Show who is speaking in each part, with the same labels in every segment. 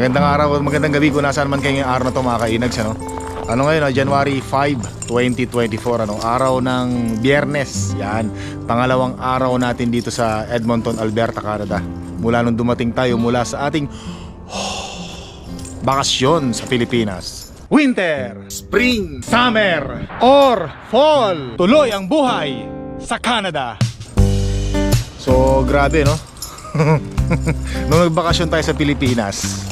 Speaker 1: Magandang araw, magandang gabi kung nasaan man kayo araw na to mga kainags ano. Ano ngayon, ah, January 5, 2024 ano, araw ng Biyernes. Yan, pangalawang araw natin dito sa Edmonton, Alberta, Canada. Mula nung dumating tayo mula sa ating bakasyon sa Pilipinas. Winter, Spring, Summer, or Fall. Tuloy ang buhay sa Canada. So, grabe no? Nung nagbakasyon tayo sa Pilipinas,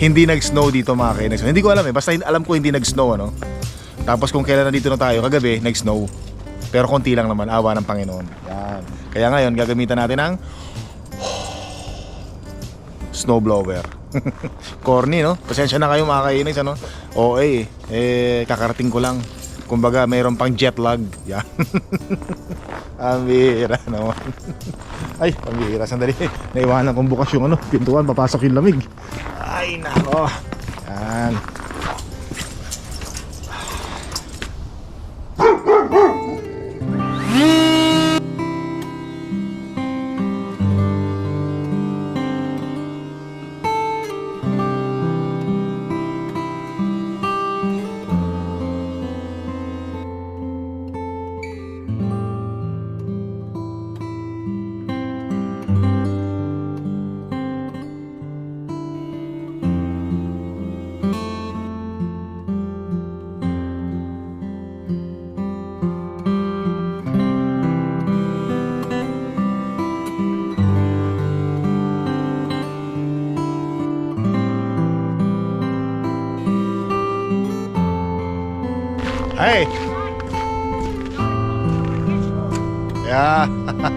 Speaker 1: hindi nag-snow dito mga kainex. Hindi ko alam eh, basta alam ko hindi nag-snow ano. Tapos kung kailan nandito na tayo, kagabi, nag-snow. Pero konti lang naman, awa ng Panginoon. Yan. Kaya ngayon, gagamitan natin ang snowblower. Corny, no? Pasensya na kayo mga kainex, ano? Oo eh, kakarating ko lang. Kumbaga, mayroon pang jet lag. Yan. bihira naman. Ay, ang bihira. Sandali. Naiwanan kong bukas yung ano, pintuan, papasok yung lamig. Ay, nako. Yan.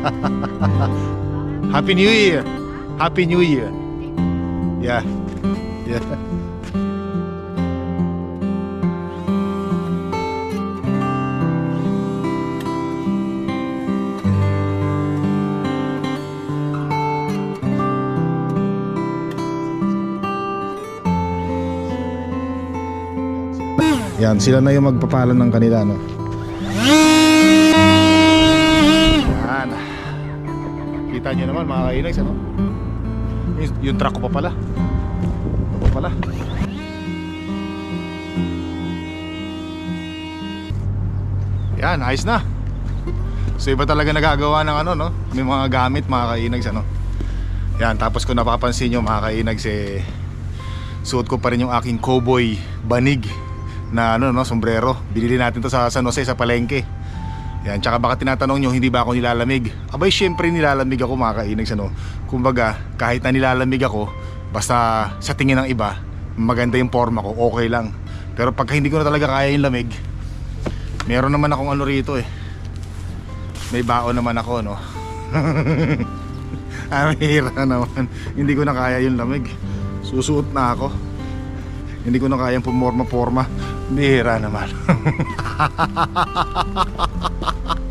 Speaker 1: Happy New Year. Happy New Year. Yeah. Yeah. Yan, sila na yung magpapalan ng kanila, no? Kita nyo naman, mga kainags, ano? Yung, yung truck ko pa pala. Ito pa pala. Yan, ayos na. So iba talaga nagagawa ng ano, no? May mga gamit, mga kainags, ano? Yan, tapos kung napapansin nyo, mga kainags, eh, suot ko pa rin yung aking cowboy banig na ano no sombrero. Binili natin to sa San Jose sa palengke. Yan, tsaka baka tinatanong nyo hindi ba ako nilalamig? Abay syempre nilalamig ako mga kainags ano. Kumbaga, kahit na nilalamig ako, basta sa tingin ng iba, maganda yung forma ko, okay lang. Pero pagka hindi ko na talaga kaya yung lamig, meron naman akong ano rito eh. May baon naman ako no. ah, mahira naman. Hindi ko na kaya yung lamig. Susuot na ako. Hindi ko na kayang pumorma-porma. Bihira naman.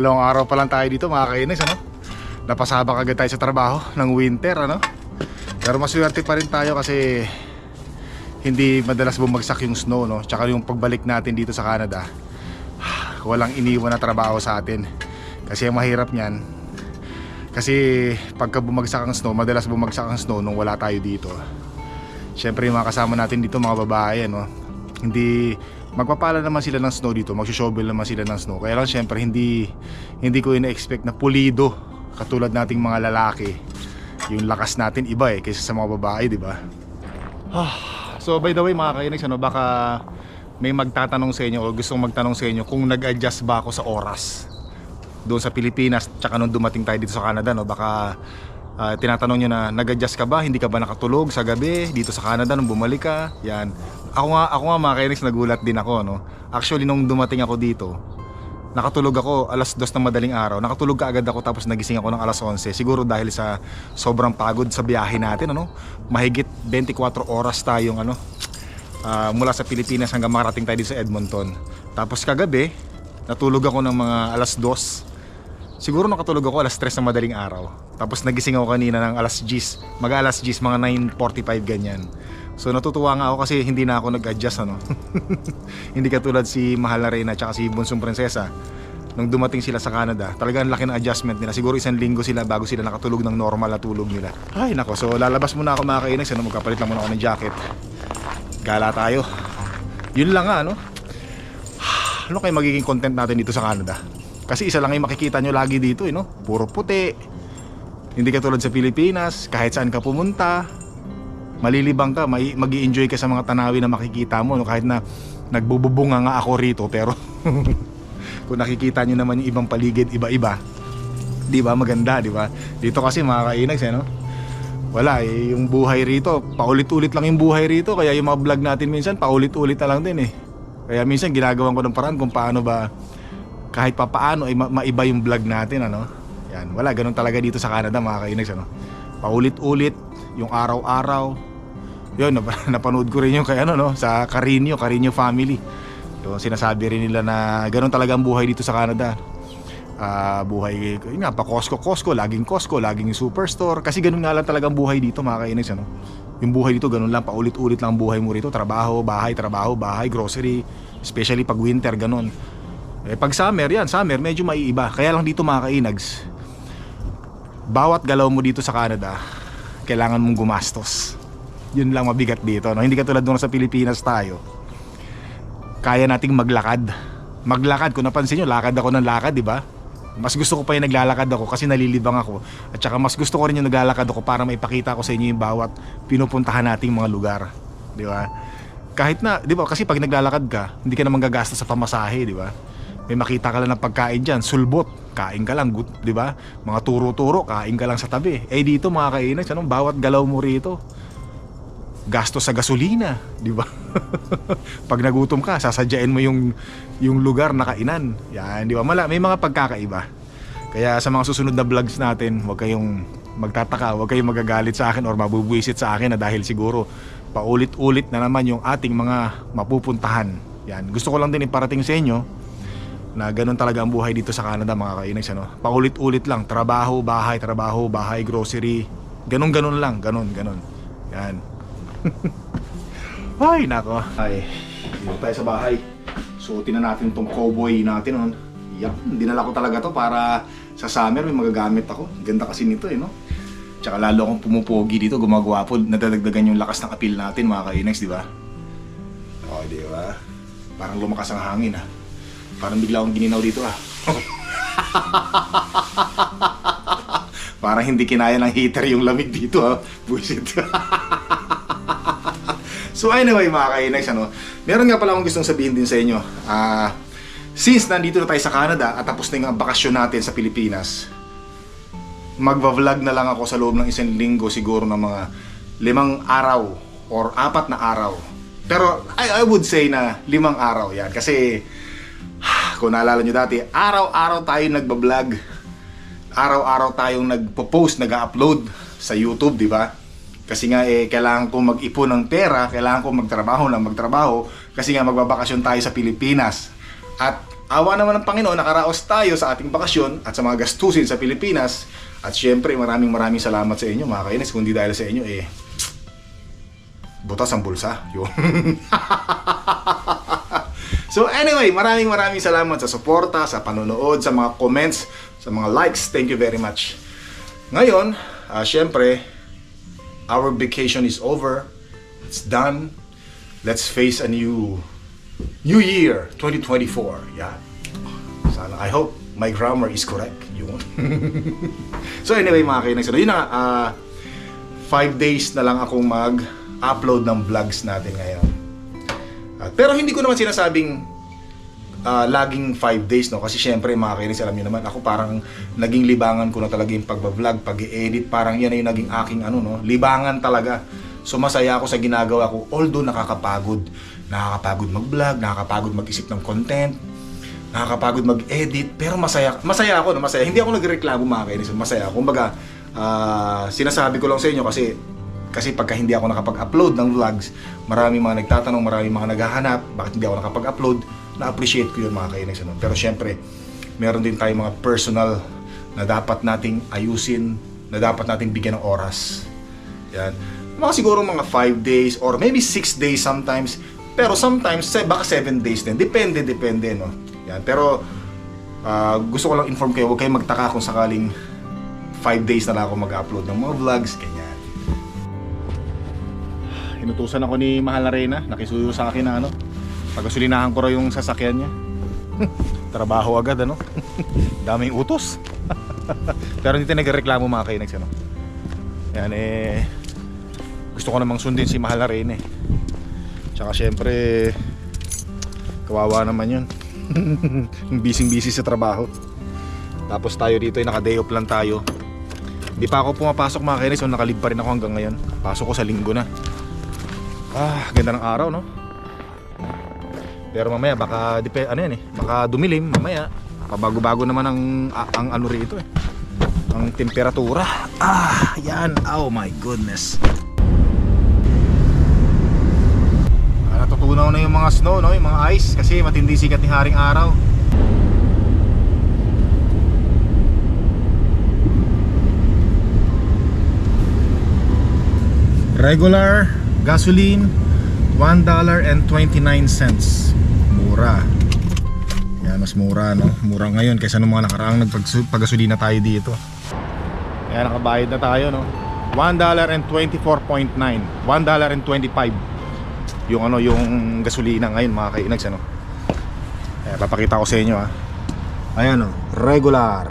Speaker 1: Dalawang araw pa lang tayo dito mga kainis ano? Napasabak agad tayo sa trabaho ng winter ano? Pero maswerte pa rin tayo kasi hindi madalas bumagsak yung snow no? Tsaka yung pagbalik natin dito sa Canada Walang iniwan na trabaho sa atin Kasi ang mahirap niyan Kasi pagka bumagsak ang snow Madalas bumagsak ang snow nung wala tayo dito Siyempre yung mga kasama natin dito mga babae no? Hindi magpapala naman sila ng snow dito, magsho-shovel naman sila ng snow. Kaya lang syempre hindi hindi ko ina-expect na pulido katulad nating mga lalaki. Yung lakas natin iba eh kaysa sa mga babae, di ba? Ah, so by the way mga kainags, ano, baka may magtatanong sa inyo o gustong magtanong sa inyo kung nag-adjust ba ako sa oras doon sa Pilipinas tsaka nung dumating tayo dito sa Canada no baka ah, tinatanong nyo na nag-adjust ka ba hindi ka ba nakatulog sa gabi dito sa Canada nung bumalik ka yan ako nga ako nga mga kainex nagulat din ako no actually nung dumating ako dito nakatulog ako alas 2 ng madaling araw. Nakatulog ka agad ako tapos nagising ako ng alas 11. Siguro dahil sa sobrang pagod sa biyahe natin, ano? Mahigit 24 oras tayong ano, ah, mula sa Pilipinas hanggang marating tayo dito sa Edmonton. Tapos kagabi, natulog ako ng mga alas 2. Siguro nakatulog ako alas 3 ng madaling araw. Tapos nagising ako kanina ng alas 10, mag alas 10, mga 9.45 ganyan. So natutuwa nga ako kasi hindi na ako nag-adjust ano. hindi katulad si Mahal na Reyna at si Bunsong Prinsesa. Nung dumating sila sa Canada, talagang laki ng adjustment nila. Siguro isang linggo sila bago sila nakatulog ng normal na tulog nila. Ay nako, so lalabas muna ako mga kainags. Ano, magkapalit lang muna ako ng jacket. Gala tayo. Yun lang nga, ano? Ano kayo magiging content natin dito sa Canada? Kasi isa lang yung makikita nyo lagi dito, eh, no? Puro puti. Hindi katulad sa Pilipinas, kahit saan ka pumunta, malilibang ka, mag enjoy ka sa mga tanawin na makikita mo, no? kahit na nagbububunga nga ako rito, pero kung nakikita nyo naman yung ibang paligid, iba-iba, di ba maganda, di ba? Dito kasi mga kainags, eh, no? Wala, eh, yung buhay rito, paulit-ulit lang yung buhay rito, kaya yung mga vlog natin minsan, paulit-ulit na lang din eh. Kaya minsan ginagawan ko ng paraan kung paano ba kahit pa paano ay ma- maiba yung vlog natin ano. Yan, wala ganun talaga dito sa Canada mga kainags ano. Paulit-ulit yung araw-araw. Yun, nap- napanood ko rin yung kay ano no, sa Carino, Carino family. Yung sinasabi rin nila na ganun talaga ang buhay dito sa Canada. Ah, buhay, yun nga, pa Costco, Costco, laging Costco, laging superstore. Kasi ganun nga lang talaga ang buhay dito mga kainags ano. Yung buhay dito, ganun lang, paulit-ulit lang ang buhay mo rito. Trabaho, bahay, trabaho, bahay, grocery. Especially pag winter, ganun. Eh, pag summer, yan, summer, medyo maiiba. Kaya lang dito mga kainags, bawat galaw mo dito sa Canada, kailangan mong gumastos. Yun lang mabigat dito. No? Hindi katulad nung sa Pilipinas tayo. Kaya nating maglakad. Maglakad, kung napansin nyo, lakad ako ng lakad, di ba? Mas gusto ko pa yung naglalakad ako kasi nalilibang ako. At saka mas gusto ko rin yung naglalakad ako para maipakita ko sa inyo yung bawat pinupuntahan nating mga lugar. Di ba? Kahit na, di ba, kasi pag naglalakad ka, hindi ka naman gagastos sa pamasahe, di ba? May makita ka lang ng pagkain dyan, sulbot, kain ka lang, di ba? Mga turo-turo, kain ka lang sa tabi. Eh dito mga kainan, ano, bawat galaw mo rito, gasto sa gasolina, di ba? Pag nagutom ka, sasadyain mo yung yung lugar na kainan. Yan, di ba? Mala, may mga pagkakaiba. Kaya sa mga susunod na vlogs natin, huwag kayong magtataka, huwag kayong magagalit sa akin or mabubwisit sa akin na dahil siguro paulit-ulit na naman yung ating mga mapupuntahan. Yan, gusto ko lang din iparating sa inyo na ganun talaga ang buhay dito sa Canada mga kainags ano. Paulit-ulit lang, trabaho, bahay, trabaho, bahay, grocery. Ganun-ganun lang, ganun, ganun. Yan. Ay, nako. Ay, dito tayo sa bahay. Suotin na natin tong cowboy natin. Oh. Yup, dinala ko talaga to para sa summer may magagamit ako. Ganda kasi nito eh, no? Tsaka lalo akong pumupogi dito, gumagawa po, nadadagdagan yung lakas ng appeal natin mga kainags, di ba? O, di ba? Parang lumakas ang hangin ah. Parang bigla akong gininaw dito ah. Parang hindi kinaya ng heater yung lamig dito ah. Buisit. so anyway mga kainags, ano, meron nga pala akong gustong sabihin din sa inyo. Ah, since nandito na tayo sa Canada at tapos na yung bakasyon natin sa Pilipinas, magva-vlog na lang ako sa loob ng isang linggo siguro ng mga limang araw or apat na araw. Pero I, I would say na limang araw yan kasi kung naalala nyo dati, araw-araw tayo nagbablog. Araw-araw tayong nagpo-post, nag-upload sa YouTube, di ba? Kasi nga eh, kailangan kong mag-ipon ng pera, kailangan kong magtrabaho ng magtrabaho, kasi nga magbabakasyon tayo sa Pilipinas. At awa naman ng Panginoon, nakaraos tayo sa ating bakasyon at sa mga gastusin sa Pilipinas. At syempre, maraming maraming salamat sa inyo mga kainis. Kung di dahil sa inyo, eh, butas ang bulsa. Yun. So anyway, maraming maraming salamat sa suporta, sa panonood, sa mga comments, sa mga likes. Thank you very much. Ngayon, ah, syempre, our vacation is over. It's done. Let's face a new new year, 2024. Yeah. Sana, I hope my grammar is correct. Yun. so anyway, mga kainis, yun na ah, five days na lang akong mag-upload ng vlogs natin ngayon. Ah, pero hindi ko naman sinasabing ah, laging 5 days no kasi syempre mga kainis alam niyo naman ako parang naging libangan ko na talaga yung pagba-vlog, pag-edit, parang yan yung naging aking ano no, libangan talaga. So masaya ako sa ginagawa ko although nakakapagod. Nakakapagod mag-vlog, nakakapagod mag-isip ng content. nakakapagod mag-edit, pero masaya, masaya ako, no? masaya. Hindi ako nagreklamo mga kainis, masaya ako. Kumbaga, ah, sinasabi ko lang sa inyo kasi kasi pagka hindi ako nakapag-upload ng vlogs, maraming mga nagtatanong, maraming mga naghahanap, bakit hindi ako nakapag-upload, na-appreciate ko yun mga kainis. Ano? Pero syempre, meron din tayong mga personal na dapat nating ayusin, na dapat nating bigyan ng oras. Yan. Mga siguro mga 5 days or maybe 6 days sometimes. Pero sometimes, se- baka 7 days din. Depende, depende, no? Yan. Pero, ah, gusto ko lang inform kayo, huwag kayong magtaka kung sakaling 5 days na lang ako mag-upload ng mga vlogs, ganyan. Inutusan ako ni Mahal na Reyna, nakisuyo sa akin na ano, pagasolinahan ko raw yung sasakyan niya. Trabaho agad, ano? Daming utos. Pero hindi tayo nagreklamo mga kainags, ano? Yan eh, gusto ko namang sundin si Mahal na Reyna eh. Tsaka syempre, kawawa naman yun. Bising busy sa trabaho. Tapos tayo dito ay naka-day off lang tayo. Di pa ako pumapasok mga kainis, so nakalib pa rin ako hanggang ngayon. Pasok ko sa linggo na. Ah, ganda ng araw, no? Pero mamaya baka dep- ano yan eh, baka dumilim mamaya. Pabago-bago naman ang ang ano rito eh. Ang temperatura. Ah, yan. Oh my goodness. Ah, natutunaw na yung mga snow, no? Yung mga ice kasi matindi sikat ni Haring Araw. Regular gasoline $1.29 Mura. Yan, mas mura no? Mura ngayon kaysa nung mga nakaraang nagpagasolina tayo dito. Yan, nakabayad na tayo no? $1.24.9 $1.25 Yung ano, yung gasolina ngayon mga kainags ano? Ayan, papakita ko sa inyo ha Ayan o, regular.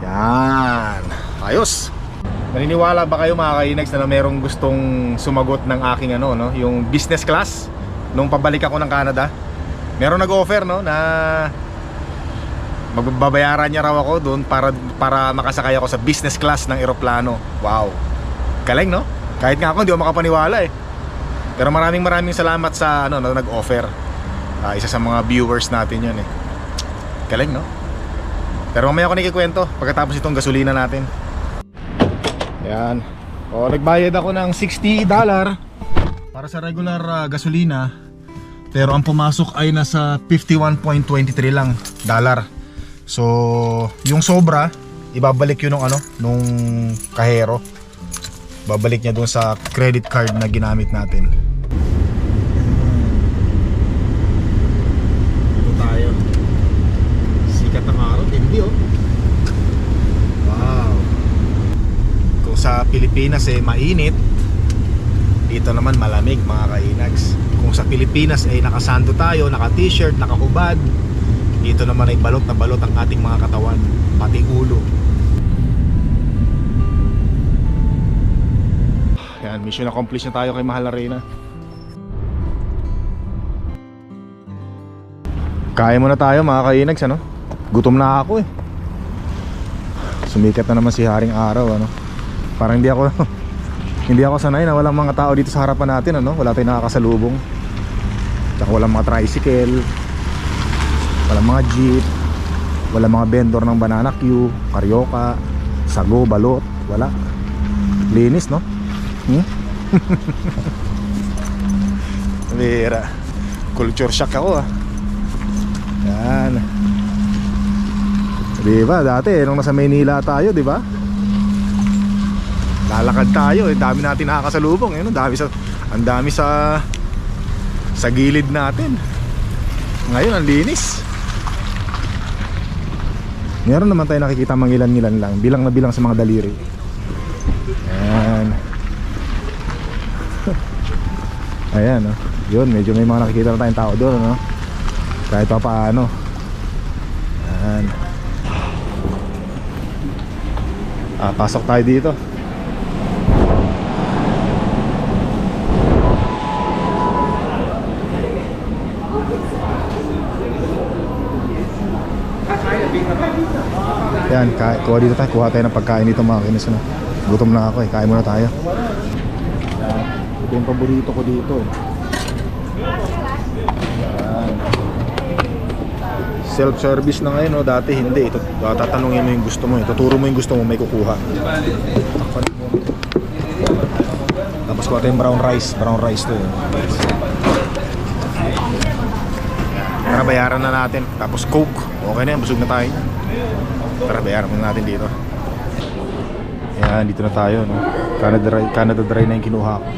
Speaker 1: Yan. Ayos Naniniwala ba kayo mga kainags na merong gustong sumagot ng aking ano no, yung business class nung pabalik ako ng Canada? Meron nag-offer no na magbabayaran niya raw ako doon para para makasakay ako sa business class ng eroplano. Wow. Galing no? Kahit nga ako hindi ako makapaniwala eh. Pero maraming maraming salamat sa ano na nag-offer. Ah, isa sa mga viewers natin 'yun eh. Galing no? Pero mamaya ako nikikwento pagkatapos itong gasolina natin. Yan. O, nagbayad ako ng 60 dollar para sa regular ah, gasolina. Pero ang pumasok ay nasa 51.23 lang dollar. So, yung sobra, ibabalik yun nung ano, nung kahero. Babalik niya doon sa credit card na ginamit natin. Dito tayo. Sikat ng araw, hindi oh. Wow. Kung sa Pilipinas eh mainit, dito naman malamig mga kainags. Kung sa Pilipinas ay nakasando tayo, naka t-shirt, nakahubad, dito naman ay balot na balot ang ating mga katawan, pati ulo. Yan, mission accomplished na tayo kay Mahal na Reyna. Kaya muna tayo mga kainags ano? Gutom na ako eh. Sumikat na naman si Haring Araw ano. Parang hindi ako hindi ako sanay na walang mga tao dito sa harapan natin ano. Wala tayong nakakasalubong. Tsaka walang mga tricycle. Walang mga jeep. Walang mga vendor ng banana queue, karyoka, sago, balot, wala. Linis no? Hmm? Bira. Culture shock ako ah. Yan. Di ba? Dati nung nasa Maynila tayo, di ba? Lalakad tayo, eh dami natin nakakasalubong, eh, no? dami sa ang dami sa sa gilid natin. Ngayon ang linis. Meron naman tayo nakikita mangilan-ngilan lang, bilang na bilang sa mga daliri. Ayan. Ayan, no? Yun, medyo may mga nakikita na tayong tao doon, no? Kahit pa paano. Ayan. Ah, pasok tayo dito. Yan, ka- kuha dito tayo, kuha tayo ng pagkain dito mga kinis. Ano? Gutom na ako eh, kain muna tayo. Ito yung paborito ko dito. Self-service na ngayon, no? dati hindi. Ito, tatanungin mo yung gusto mo, eh. tuturo mo yung gusto mo, may kukuha. Tapos kuha tayong brown rice, brown rice to. eh. Tara, bayaran na natin. Tapos Coke. Okay na yan, busog na tayo. Tara, bayaran muna natin dito. Yan, dito na tayo. No? Canada, Dry, Canada Dry na yung kinuha ko.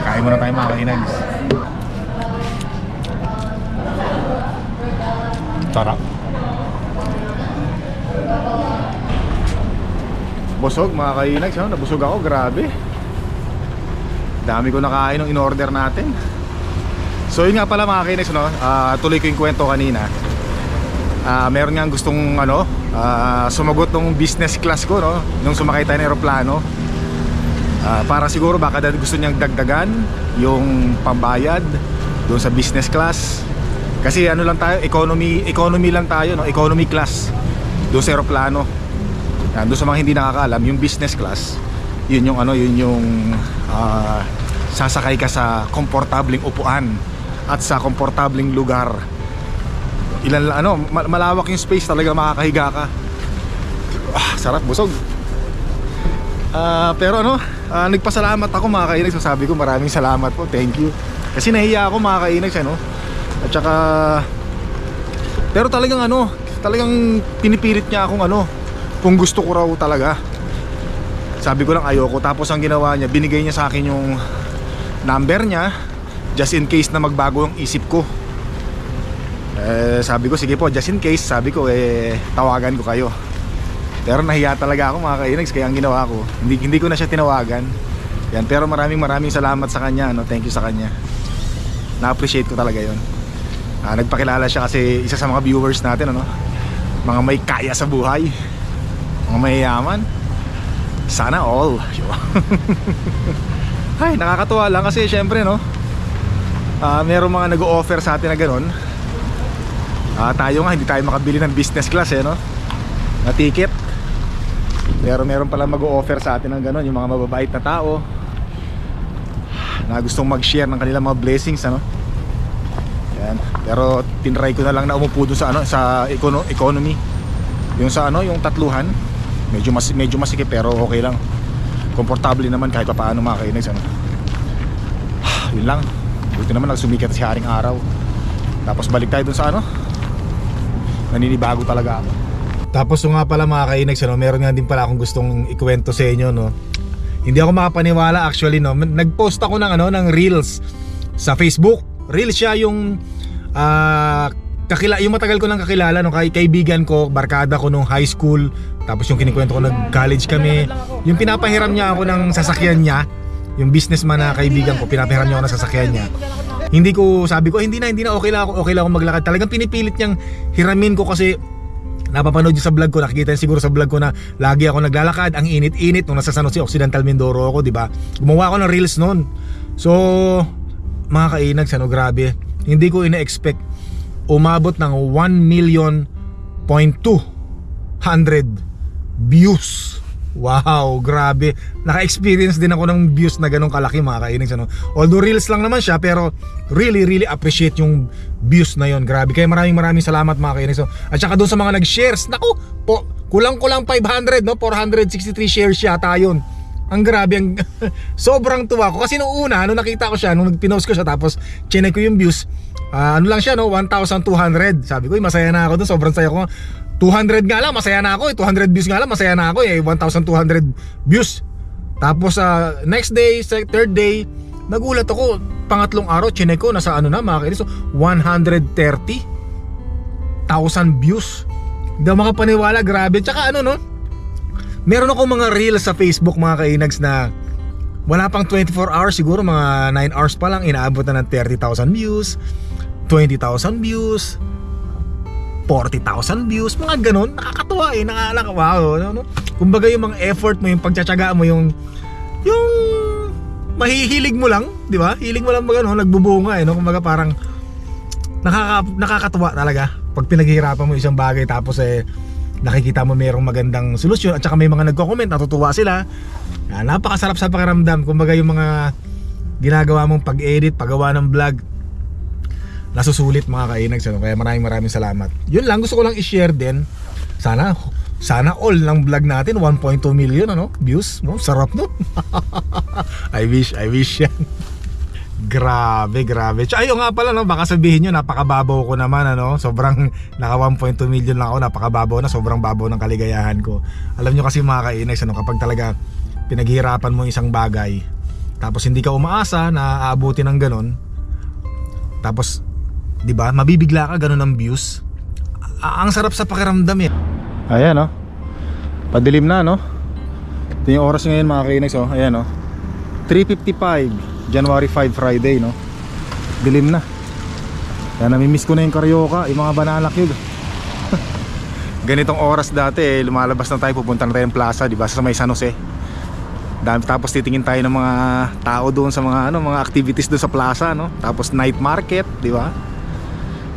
Speaker 1: Kain muna tayo mga kainags. Tara. Busog mga kainags. No? Nabusog ako, grabe. Dami ko nakain ng in-order natin. So yun nga pala mga kainags, no? Ah, tuloy ko yung kwento kanina. Ah, meron nga gustong ano, ah, sumagot ng business class ko no, nung sumakay tayo ng eroplano. Ah, para siguro baka gusto niyang dagdagan yung pambayad doon sa business class. Kasi ano lang tayo, economy economy lang tayo no, economy class doon sa eroplano. Yan, doon sa mga hindi nakakaalam, yung business class, yun yung ano, yun yung ah, sasakay ka sa komportabling upuan at sa komportabling lugar ilan ano ma- malawak yung space talaga makakahiga ka. Ah, sarap busog. Ah, pero ano ah, nagpasalamat ako mga kainags so sabi ko maraming salamat po. Thank you. Kasi nahiya ako mga kainags ano at saka pero talagang ano talagang pinipilit niya akong ano kung gusto ko raw talaga. Sabi ko lang ayoko. Tapos ang ginawa niya binigay niya sa akin yung number niya just in case na magbago ang isip ko eh, sabi ko sige po just in case. Sabi ko eh tawagan ko kayo. Pero nahiya talaga ako mga kainags kaya ang ginawa ko hindi, hindi ko na siya tinawagan. Yan pero maraming maraming salamat sa kanya no? thank you sa kanya. Na appreciate ko talaga yon ah, nagpakilala siya kasi isa sa mga viewers natin ano mga may kaya sa buhay mga mayayaman. Sana all. Ay nakakatuwa lang kasi syempre no? Ah merong mga nag-o-offer sa atin na ganun Ah, tayo nga hindi tayo makabili ng business class eh no. Na ticket. Pero meron pala mag-o-offer sa atin ng ganun, yung mga mababait na tao na gustong mag-share ng kanilang mga blessings ano. Yan. Pero tinry ko na lang na umupo dun sa ano sa econo- economy. Yung sa ano, yung tatluhan. Medyo mas medyo masikip pero okay lang. Komportable naman kahit pa paano mga kainags ano. Yun lang. Buti naman nagsumikat si Haring Araw. Tapos balik tayo dun sa ano, naninibago talaga ako. Tapos yung nga pala mga kainags, ano, meron nga din pala akong gustong ikwento sa inyo, no. Hindi ako makapaniwala actually, no. Nag-post ako ng ano, ng reels sa Facebook. Reels siya yung ah kakila yung matagal ko nang kakilala no kay kaibigan ko, barkada ko nung high school. Tapos yung kinikwento ko nag-college kami. Yung pinapahiram niya ako ng sasakyan niya, yung businessman na kaibigan ko, pinapahiram niya ako ng sasakyan niya. Hindi ko sabi ko hindi na hindi na okay lang ako okay lang ako maglakad. Talagang pinipilit niyang hiramin ko kasi napapanood niyo sa vlog ko, nakikita niyo siguro sa vlog ko na lagi ako naglalakad, ang init-init nung nasa San Jose Occidental Mindoro ako, 'di ba? Gumawa ako ng reels noon. So, mga kainag, ano grabe. Hindi ko ina-expect umabot ng 1 million point 200 views. Wow, grabe. Naka-experience din ako ng views na ganong kalaki mga kainags. Ano? Although reels lang naman siya, pero really, really appreciate yung views na yon Grabe. Kaya maraming maraming salamat mga kainags. So, at saka doon sa mga nag-shares, naku, po, kulang-kulang 500, no? 463 shares yata yun. Ang grabe, ang sobrang tuwa ko. Kasi nung una, nung nakita ko siya, nung pinost ko siya, tapos chinek ko yung views, ah, ano lang siya, no? 1,200. Sabi ko, "Uy, masaya na ako doon. Sobrang saya ko. 200 nga lang, masaya na ako. Eh. 200 views nga lang, masaya na ako. Eh. 1,200 views. Tapos sa next day, sa third day, nagulat ako. Pangatlong araw, chinek ko, nasa ano na, mga kainis. So, 130,000 views. Hindi makapaniwala, grabe. Tsaka ano, no? Meron ako mga reels sa Facebook, mga kainags, na wala pang 24 hours, siguro mga 9 hours pa lang, inaabot na ng 30,000 views, 20,000 views, 40,000 views, mga ganun, nakakatuwa eh, nakaka wow, ano, no? Kumbaga yung mga effort mo, yung pagtsatsaga mo, yung yung mahihilig mo lang, di ba? Hilig mo lang mag ano, nagbubunga eh, no? Kumbaga parang nakaka, nakakatuwa talaga pag pinaghihirapan mo isang bagay tapos eh nakikita mo mayroong magandang solusyon at saka may mga nagko-comment, natutuwa sila. Ah, napakasarap sa pakiramdam. Kumbaga yung mga ginagawa mong pag-edit, paggawa ng vlog, nasusulit mga kainags ano? kaya maraming maraming salamat. Yun lang gusto ko lang i-share din. Sana sana all ng vlog natin 1.2 million ano? Views mo sarap no I wish I wish yan. Grabe, grabe. Ayun nga pala, no, baka sabihin nyo, napakababaw ko naman, ano. Sobrang, naka 1.2 million lang ako, napakababaw na, sobrang babaw ng kaligayahan ko. Alam nyo kasi mga kainags, ano, kapag talaga pinaghihirapan mo isang bagay, tapos hindi ka umaasa na aabuti ng ganun, tapos, di ba, mabibigla ka ganun ang views. A- ang sarap sa pakiramdam eh. Ayan, no. Padilim na, no. Ito yung oras ngayon mga kainags, oh. Ayan, no. 3.55 January 5 Friday no Dilim na Kaya namimiss ko na yung Carioca Yung mga banana cube Ganitong oras dati eh, Lumalabas na tayo Pupunta na tayo ng plaza diba? Sa may San Jose Dami, Tapos titingin tayo ng mga tao doon Sa mga ano mga activities doon sa plaza no? Tapos night market di ba?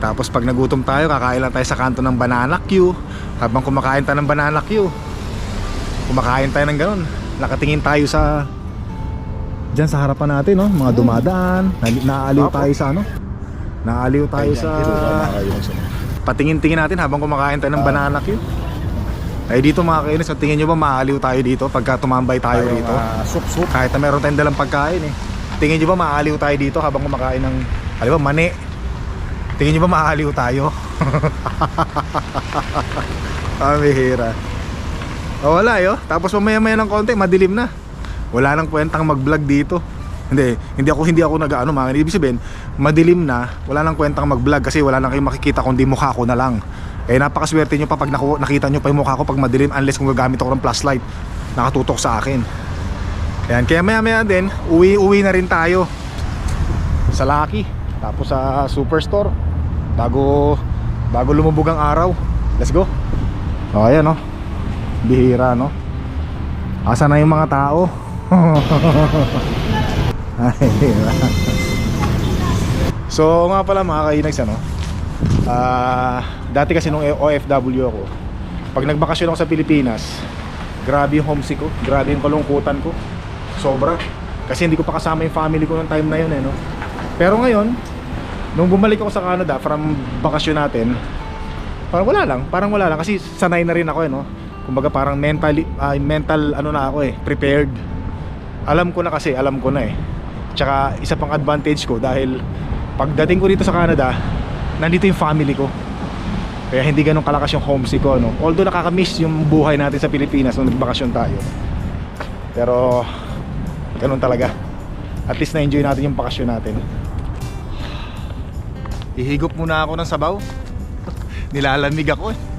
Speaker 1: Tapos pag nagutom tayo Kakain lang tayo sa kanto ng banana queue Habang kumakain tayo ng banana queue Kumakain tayo ng ganun Nakatingin tayo sa Diyan sa harapan natin, no? Mga dumadaan. Na naaaliw tayo sa ano? Naaaliw tayo sa patingin-tingin natin habang kumakain tayo ng banana cue. Ay dito mga kainis, so tingin nyo ba maaaliw tayo dito pagka tumambay tayo dito?
Speaker 2: Sup, sup.
Speaker 1: Kahit na meron tayong dalang pagkain eh. Tingin nyo ba maaaliw tayo dito habang kumakain ng, alam ba, mani? Tingin nyo ba maaaliw tayo? ah, bihira. Oh, wala yo. Tapos mamaya-maya ng konti, madilim na. Wala nang kwentang mag-vlog dito. Hindi, hindi ako hindi ako nag-ano mga ibig sabihin, madilim na, wala nang kwentang mag-vlog kasi wala nang kayong makikita kundi mukha ko na lang. Eh napakaswerte nyo pa pag naku- nakita nyo pa yung mukha ko pag madilim unless kung gagamit ako ng flashlight nakatutok sa akin. Ayan, kaya maya maya din, uwi-uwi na rin tayo sa Lucky, tapos sa Superstore bago bago lumubog ang araw. Let's go. Oh, ayan no. Bihira no. Asa na yung mga tao? So nga pala mga kainags ano ah Dati kasi nung OFW ako Pag nagbakasyon ako sa Pilipinas Grabe yung homesick ko Grabe yung kalungkutan ko Sobra Kasi hindi ko pa kasama yung family ko nung time na yun eh no? Pero ngayon Nung bumalik ako sa Canada From bakasyon natin Parang wala lang Parang wala lang Kasi sanay na rin ako eh no Kumbaga parang mentally ah, Mental ano na ako eh Prepared alam ko na kasi, alam ko na eh. Tsaka isa pang advantage ko dahil pagdating ko dito sa Canada, nandito yung family ko. Kaya hindi ganun kalakas yung homesick ko, no? Although nakaka-miss yung buhay natin sa Pilipinas nung nagbakasyon tayo. Pero ganun talaga. At least na-enjoy natin yung bakasyon natin. Ihigop muna ako ng sabaw. Nilalamig ako eh.